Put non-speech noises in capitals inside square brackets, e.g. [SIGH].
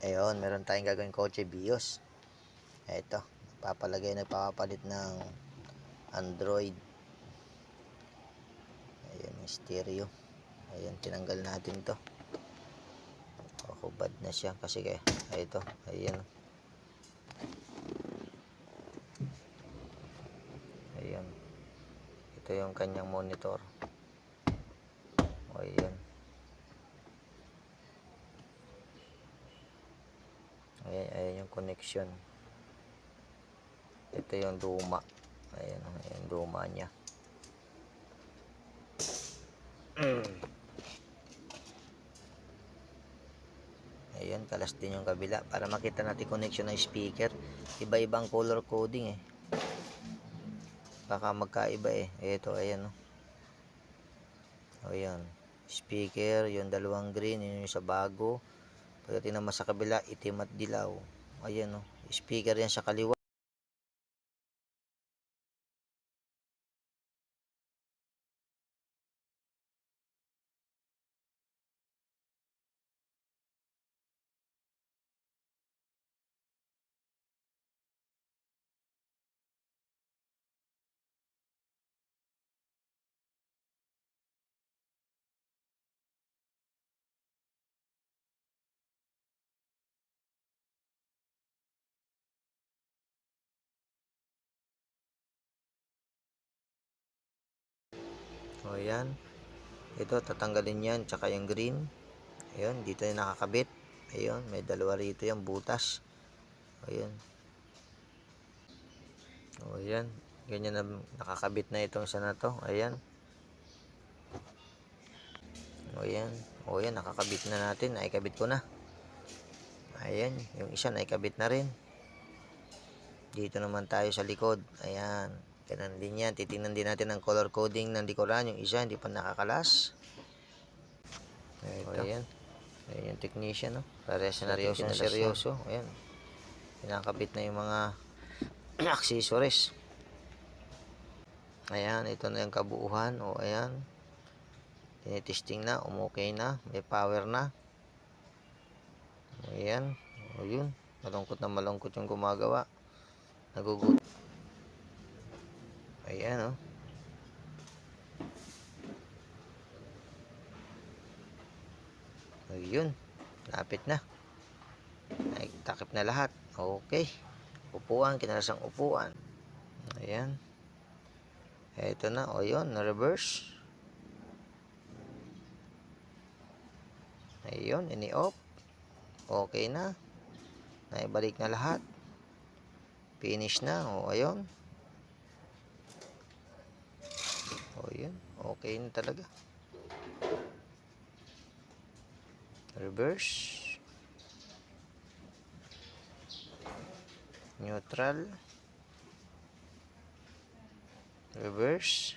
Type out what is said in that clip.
Ayun, meron tayong gagawin kotse BIOS. Ito, papalagay na papapalit ng Android. Ayan, yung stereo. Ayan, tinanggal natin to. Ako bad na siya kasi kaya, ay ito, ayan. Ayan. Ito yung kanyang monitor. O, ayan. Ayan, ayan yung connection. Ito yung luma. Ayan, ayan yung luma niya. Ayan, kalas din yung kabila. Para makita natin connection ng speaker. Iba-ibang color coding eh. Baka magkaiba eh. Ito, ayan oh. O yan. Speaker, yung dalawang green, yun yung sa bago. Pagdating naman sa kabila, itim at dilaw. Ayan oh. Speaker yan sa kaliwa. O yan. Ito, tatanggalin yan. Tsaka yung green. Ayun, dito yung nakakabit. Ayun, may dalawa rito yung butas. Ayun. O yan. Ganyan na nakakabit na itong isa na to. Ayan. O yan. O yan, nakakabit na natin. Naikabit ko na. Ayan, yung isa naikabit na rin. Dito naman tayo sa likod. Ayan. Ganun din yan. Titingnan din natin ang color coding ng likuran. Yung isa hindi pa nakakalas. Ito. ayan. Ayan yung technician. No? Para seryoso na seryoso. Ayan. Pinakabit na yung mga [CLEARS THROAT] accessories. Ayan. Ito na yung kabuuhan. O ayan. Tinitesting na. Umukay na. May power na. Ayan. O yun. Malungkot na malungkot yung gumagawa. Nagugut. Ayan, oh. Ayun. Lapit na. Ay, takip na lahat. Okay. Upuan, kinarasang upuan. Ayan. Ito na. O yun, na-reverse. Ayun, ini-off. Okay na. Naibalik na lahat. Finish na. O, ayun. O. Okay na talaga. Reverse. Neutral. Reverse.